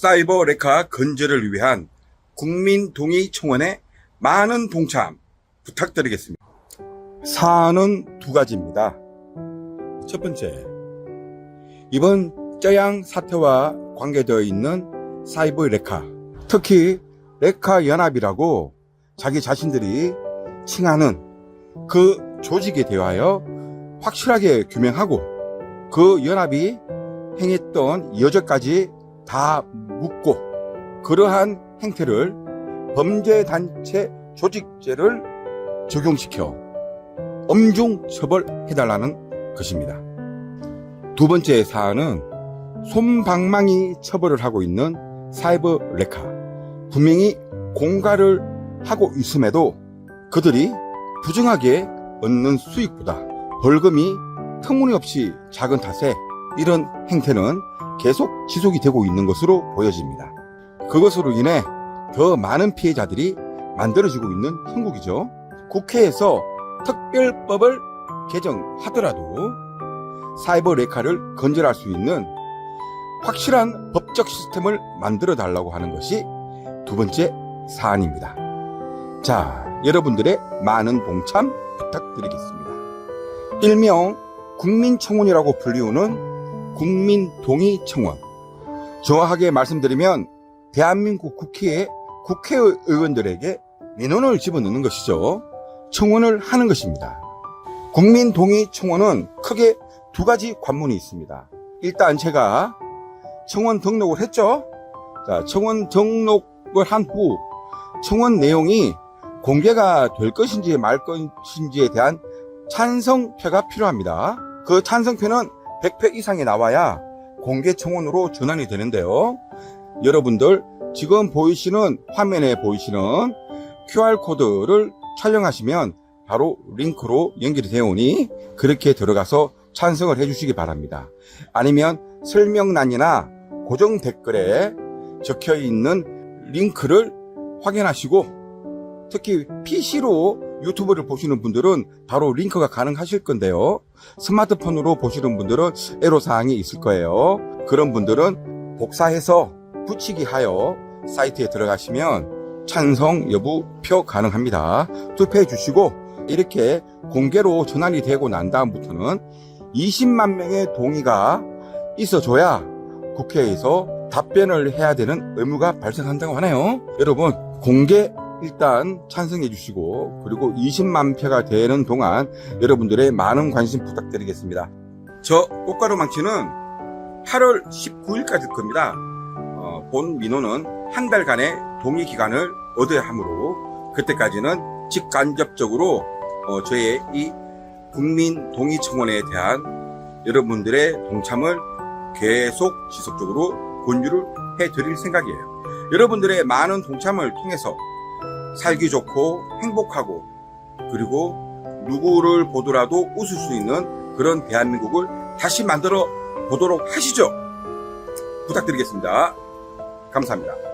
사이버 레카 건재를 위한 국민 동의 청원에 많은 동참 부탁드리겠습니다. 사안은 두 가지입니다. 첫 번째, 이번 쩌양 사태와 관계되어 있는 사이버 레카, 특히 레카 연합이라고 자기 자신들이 칭하는 그 조직에 대하여 확실하게 규명하고 그 연합이 행했던 여적까지 다 묻고 그러한 행태를 범죄단체 조직죄를 적용시켜 엄중 처벌해달라는 것입니다. 두 번째 사안은 솜방망이 처벌을 하고 있는 사이버 레카. 분명히 공갈을 하고 있음에도 그들이 부정하게 얻는 수익보다 벌금이 터무니없이 작은 탓에 이런 행태는 계속 지속이 되고 있는 것으로 보여집니다. 그것으로 인해 더 많은 피해자들이 만들어지고 있는 형국이죠. 국회에서 특별법을 개정하더라도 사이버 레카를 건절할 수 있는 확실한 법적 시스템을 만들어 달라고 하는 것이 두 번째 사안입니다. 자, 여러분들의 많은 동참 부탁드리겠습니다. 일명 국민청원이라고 불리우는 국민 동의 청원. 정확하게 말씀드리면 대한민국 국회의 국회의원들에게 민원을 집어넣는 것이죠. 청원을 하는 것입니다. 국민 동의 청원은 크게 두 가지 관문이 있습니다. 일단 제가 청원 등록을 했죠. 자, 청원 등록을 한 후 청원 내용이 공개가 될 것인지 말 것인지에 대한 찬성표가 필요합니다. 그 찬성표는 100표 이상이 나와야 공개 청원으로 전환이 되는데요. 여러분들 지금 보이시는 화면에 보이시는 QR코드를 촬영하시면 바로 링크로 연결이 되어 오니 그렇게 들어가서 찬성을 해주시기 바랍니다. 아니면 설명란이나 고정 댓글에 적혀 있는 링크를 확인하시고 특히 PC로 유튜브를 보시는 분들은 바로 링크가 가능하실 건데요. 스마트폰으로 보시는 분들은 애로사항이 있을 거예요. 그런 분들은 복사해서 붙이기 하여 사이트에 들어가시면 찬성 여부 표 가능합니다. 투표해 주시고 이렇게 공개로 전환이 되고 난 다음부터는 20만 명의 동의가 있어줘야 국회에서 답변을 해야 되는 의무가 발생한다고 하네요. 여러분 공개 일단 찬성해 주시고 그리고 20만 표가 되는 동안 여러분들의 많은 관심 부탁드리겠습니다. 저 꽃가루 망치는 8월 19일까지 겁니다. 어, 본 민원은 한 달간의 동의 기간을 얻어야 하므로 그때까지는 직간접적으로 어, 저의 이 국민 동의 청원에 대한 여러분들의 동참을 계속 지속적으로 권유를 해드릴 생각이에요. 여러분들의 많은 동참을 통해서 살기 좋고 행복하고 그리고 누구를 보더라도 웃을 수 있는 그런 대한민국을 다시 만들어 보도록 하시죠. 부탁드리겠습니다. 감사합니다.